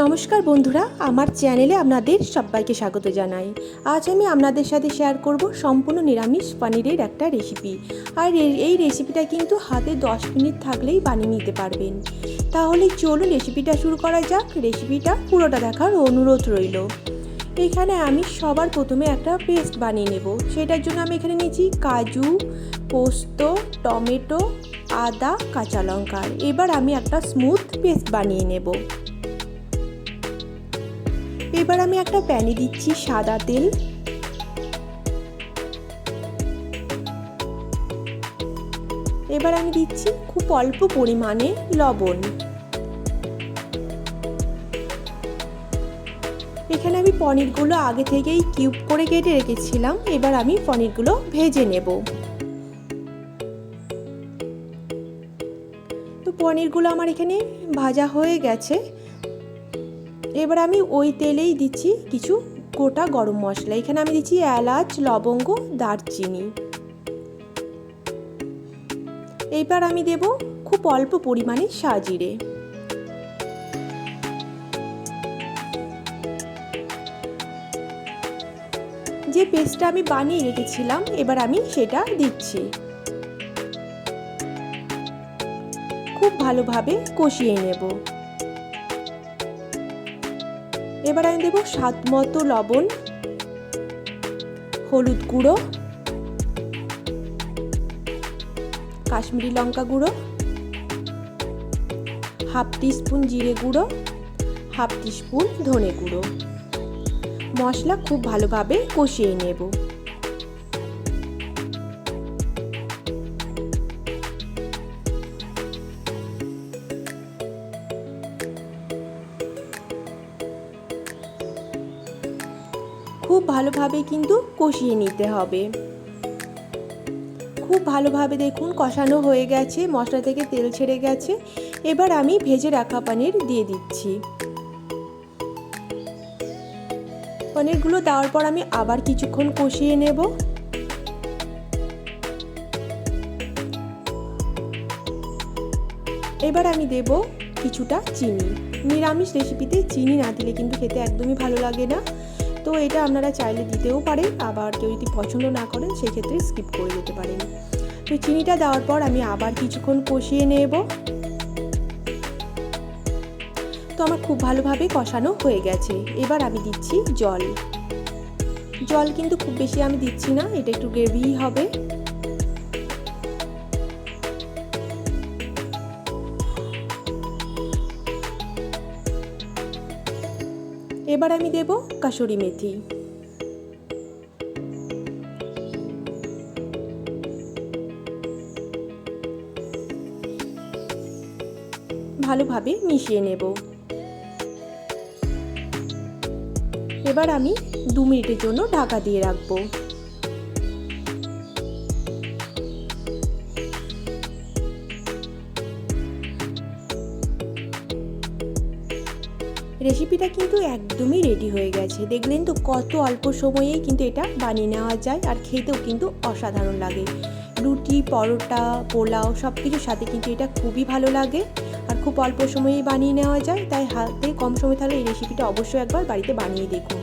নমস্কার বন্ধুরা, আমার চ্যানেলে আপনাদের সবাইকে স্বাগত জানাই। আজ আমি আপনাদের সাথে শেয়ার করব সম্পূর্ণ নিরামিষ পনিরের একটা রেসিপি আর এই রেসিপিটা কিন্তু হাতে 10 মিনিট থাকলেই বানিয়ে নিতে পারবেন। তাহলে চলুন রেসিপিটা শুরু করা যাক। রেসিপিটা পুরোটা দেখার অনুরোধ রইল। এখানে আমি সবার প্রথমে একটা পেস্ট বানিয়ে নেব। সেটার জন্য আমি এখানে নিয়েছি কাজু, পোস্ত, টমেটো, আদা, কাঁচা লঙ্কা। এবার আমি একটা স্মুথ পেস্ট বানিয়ে নেব। এবার আমি একটা প্যানে দিচ্ছি সাদা তেল। এবার আমি দিচ্ছি খুব অল্প পরিমাণে লবণ। এখানে আমি পনিরগুলো আগে থেকেই কিউব করে কেটে রেখেছিলাম, এবার আমি পনিরগুলো ভেজে নেব। তো পনিরগুলো আমার এখানে ভাজা হয়ে গেছে। এবার আমি ওই তেলেই দিচ্ছি কিছু গোটা গরম মশলা। এখানে আমি দিচ্ছি এলাচ, লবঙ্গ, দারচিনি। এইবার আমি দেব খুব অল্প পরিমাণে সাজিরে। যে পেস্টটা আমি বানিয়ে রেখেছিলাম, এবার আমি সেটা দিচ্ছি। খুব ভালোভাবে কষিয়ে নেব। এবার আমি দেবো স্বাদ মতো লবণ, হলুদ গুঁড়ো, কাশ্মীরি লঙ্কা গুঁড়ো, হাফ টিস্পুন জিরে গুঁড়ো, হাফ টিস্পুন ধনে গুঁড়ো। মশলা খুব ভালোভাবে কষিয়ে নেব। খুব ভালোভাবে কিন্তু কষিয়ে নিতে হবে। খুব ভালোভাবে দেখুন কষানো হয়ে গেছে, মশলা থেকে তেল ছেড়ে গেছে। এবার আমি ভেজে রাখা পনির দিয়ে দিচ্ছি। পনিরগুলো দেওয়ার পর আমি আবার কিছুক্ষণ কষিয়ে নেব। এবার আমি দেব কিছুটা চিনি। নিরামিষ রেসিপিতে চিনি না দিলে কিন্তু খেতে একদমই ভালো লাগে না। তো এটা আপনারা চাইলে দিতেও পারেন, আবার কেউ যদি পছন্দ না করেন, সেক্ষেত্রে স্কিপ করে দিতে পারেন। তো চিনিটা দেওয়ার পর আমি আবার কিছুক্ষণ কষিয়ে নেব। তো আমার খুব ভালোভাবে কষানো হয়ে গেছে। এবার আমি দিচ্ছি জল। জল কিন্তু খুব বেশি আমি দিচ্ছি না, এটা একটু গ্রেভিই হবে। এবার আমি দেব কাসুরি মেথি। ভালোভাবে মিশিয়ে নেব। এবার আমি দু মিনিটের জন্য ঢাকা দিয়ে রাখব। রেসিপিটা কিন্তু একদমই রেডি হয়ে গেছে। দেখলেন তো কত অল্প সময়েই কিন্তু এটা বানিয়ে নেওয়া যায় আর খেতেও কিন্তু অসাধারণ লাগে। রুটি, পরোটা, পোলাও সব কিছুর সাথে কিন্তু এটা খুবই ভালো লাগে আর খুব অল্প সময়েই বানিয়ে নেওয়া যায়। তাই হাতে কম সময় থাকলে এই রেসিপিটা অবশ্যই একবার বাড়িতে বানিয়ে দেখুন।